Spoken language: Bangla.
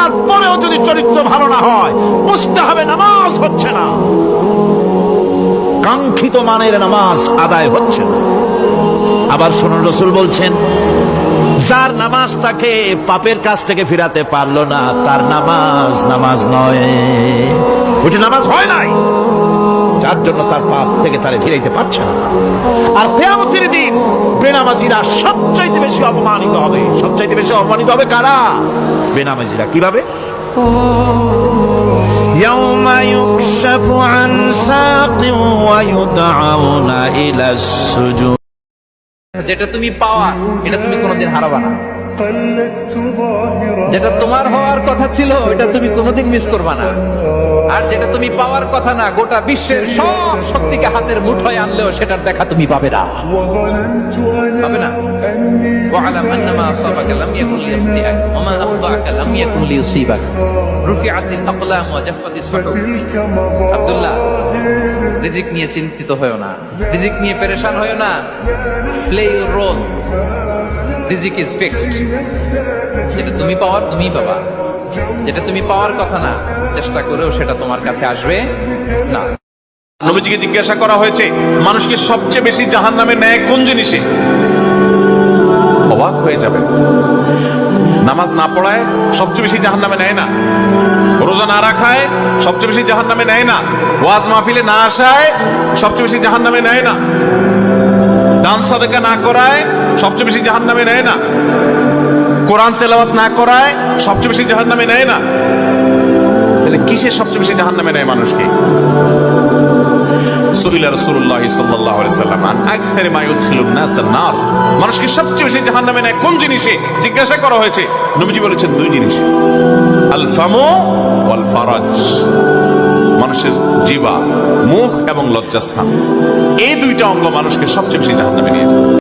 করার পরেও যদি চরিত্র ভালো না হয়, বুঝতে হবে নামাজ হচ্ছে না। কাঙ্ক্ষিত মানের নামাজ আদায় হচ্ছে না। আবার শুনুন, রসুল বলছেন, যার নামাজ তাকে পাপের কাছ থেকে ফিরাতে পারল না, তার নামাজ নামাজ নয়। ওইটা নামাজ হয় নাই। যার জন্য তার পাপ থেকে তারে ফিরাইতে পারছে না। আর বেনামাজিরা সবচাইতে বেশি অপমানিত হবে সবচাইতে বেশি অপমানিত হবে কারা বেনামাজিরা কিভাবে يوم يكشف عن ساق ويدعون إلى السجود যেটা তুমি পাওয়া এটা তুমি কোনোদিন হারাবা না যেটা তোমার হওয়ার কথা ছিল এটা তুমি কোনোদিন মিস করবা না আর যেটা তুমি পাওয়ার কথা না গোটা বিশ্বের সব শক্তিকে হাতের মুঠোয় আনলেও সেটার দেখা তুমি পাবে না পাবে না واعلم ان ما اصابك لم يكن ليخطئك وما اخطاك لم يكن ليصيبك رفعت الاقلام وجفت الصحف আব্দুল্লাহ রিজিক নিয়ে চিন্তিত হয়েও না রিজিক নিয়ে পেরেশান হয়েও না প্লে ইউর রোল রিজিক ইজ ফিক্সড যেটা তুমি পাওয়ার তুমি পাবা। যেটা তুমি পাওয়ার কথা না, চেষ্টা করেও সেটা তোমার কাছে আসবে না। নবীজিকে জিজ্ঞাসা করা হয়েছে, মানুষকে সবচেয়ে বেশি জাহান নামে নেয় কোন জিনিসে? অবাক হয়ে যাবে। নামাজ না পড়ায় সবচেয়ে বেশি জাহান নামে নেয় না। রোজা না রাখায় সবচেয়ে বেশি জাহান নামে নেয় না। ওয়াজ মাহফিলে না আসায় সবচেয়ে বেশি জাহান নামে নেয় না। দান সাদেকা না করায় সবচেয়ে বেশি জাহান নামে নেয় না। কোরআন তেলাওয়াত না করায় সবচেয়ে বেশি জাহান নামে নেয় না। তাহলে কিসে সবচেয়ে বেশি জাহান নামে নেয় মানুষকে? সুইলা রাসূলুল্লাহ সাল্লাল্লাহু আলাইহি সাল্লাম, আন আকসার মা ইউদখিলুন নাস নার। মানুষকে সবচেয়ে বেশি জাহান্নামে নেয় কোন জিনিসে? জিজ্ঞাসা করা হয়েছে। নবীজি বলেছেন দুই জিনিস। আল ফামু ওয়াল ফারাজ মানুষের জিবা, মুখ এবং লজ্জাস্থান। এই দুইটা অঙ্গ মানুষকে সবচেয়ে বেশি জাহান্নামে নিয়ে যায়।